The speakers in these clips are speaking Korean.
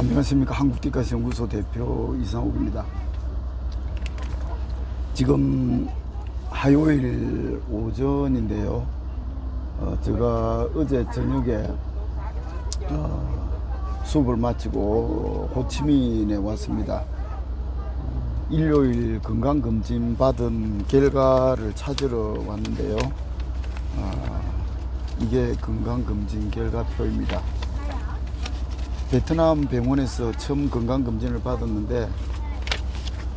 안녕하십니까 한국뒷가시 연구소 대표 이상욱입니다. 지금 화요일 오전인데요. 어, 제가 어제 저녁에 어, 수업을 마치고 호치민에 왔습니다. 어, 일요일 건강검진 받은 결과를 찾으러 왔는데요. 아, 이게 건강검진 결과표입니다. 베트남 병원에서 처음 건강검진을 받았는데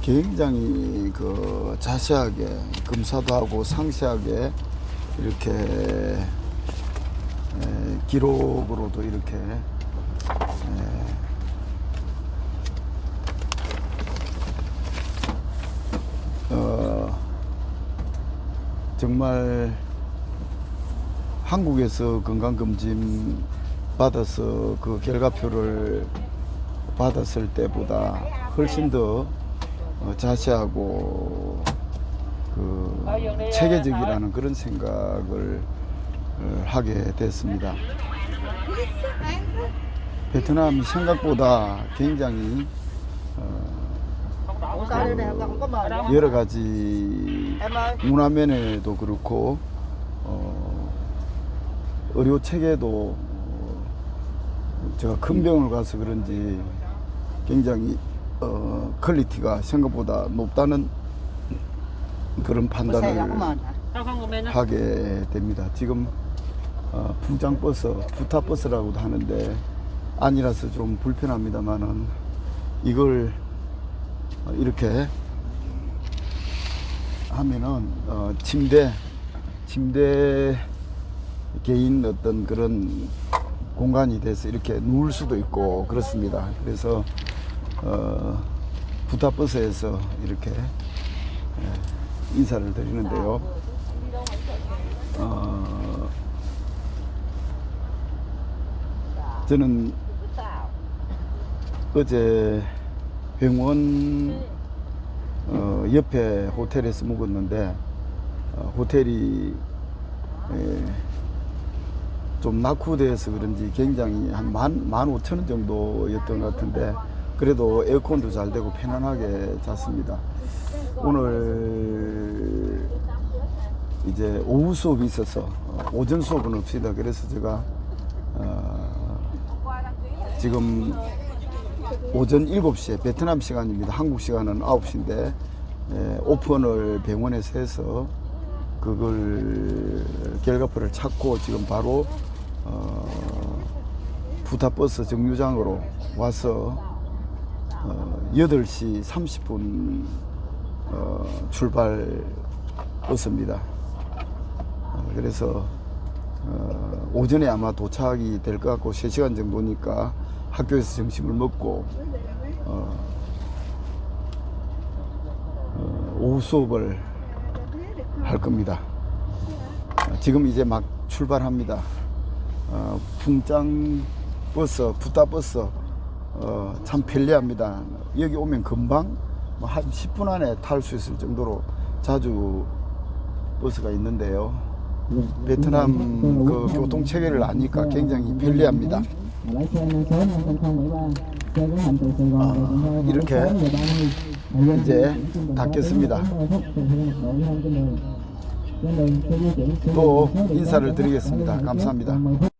굉장히 그 자세하게 검사도 하고 상세하게 이렇게 에, 기록으로도 이렇게 에, 어, 정말 한국에서 건강검진 받아서 그 결과표를 받았을 때보다 훨씬 더 어, 자세하고 그 체계적이라는 그런 생각을 어, 하게 됐습니다. 베트남이 생각보다 굉장히 어, 그 여러 가지 문화면에도 그렇고 어, 의료 체계도 어, 제가 큰 병을 가서 그런지 굉장히 어, 퀄리티가 생각보다 높다는 그런 판단을? 하게 됩니다. 지금 어, 부장버스, 부타버스라고도 하는데 아니라서 좀 불편합니다만은 이걸 어, 이렇게 하면은 어, 침대, 침대 개인 어떤 그런 공간이 돼서 이렇게 누울 수도 있고 그렇습니다. 그래서 어, 부타버스에서 이렇게 예, 인사를 드리는데요. 어, 저는 어제 병원 어, 옆에 호텔에서 묵었는데 어, 호텔이 에, 좀 낙후돼서 그런지 굉장히 한 만, 만 오천 원 정도였던 것 같은데 그래도 에어컨도 잘 되고 편안하게 잤습니다. 오늘 이제 오후 수업이 있어서 어, 오전 수업은 없습니다. 그래서 제가 어, 지금 오전 7시에 베트남 시간입니다. 한국 시간은 9시인데 에, 오픈을 병원에서 해서 그걸 결과표를 찾고 지금 바로 어, 부타버스 정류장으로 와서 어, 8시 30분 어, 출발 버스입니다. 어, 그래서 어, 오전에 아마 도착이 될 것 같고 3시간 정도니까 학교에서 점심을 먹고 어, 어, 오후 수업을 할 겁니다. 어, 지금 이제 막 출발합니다. 어, 풍장 버스, 부타 버스 어, 참 편리합니다. 여기 오면 금방 뭐 한 10분 안에 탈 수 있을 정도로 자주 버스가 있는데요. 베트남 그 교통 체계를 아니까 굉장히 편리합니다. lái xe số 50013 xe có hành từ Sài Gòn về Cần Thơ 이렇게 vào lúc 8 giờ 30 이제 닫겠습니다. 또 인사를 드리겠습니다. 감사합니다.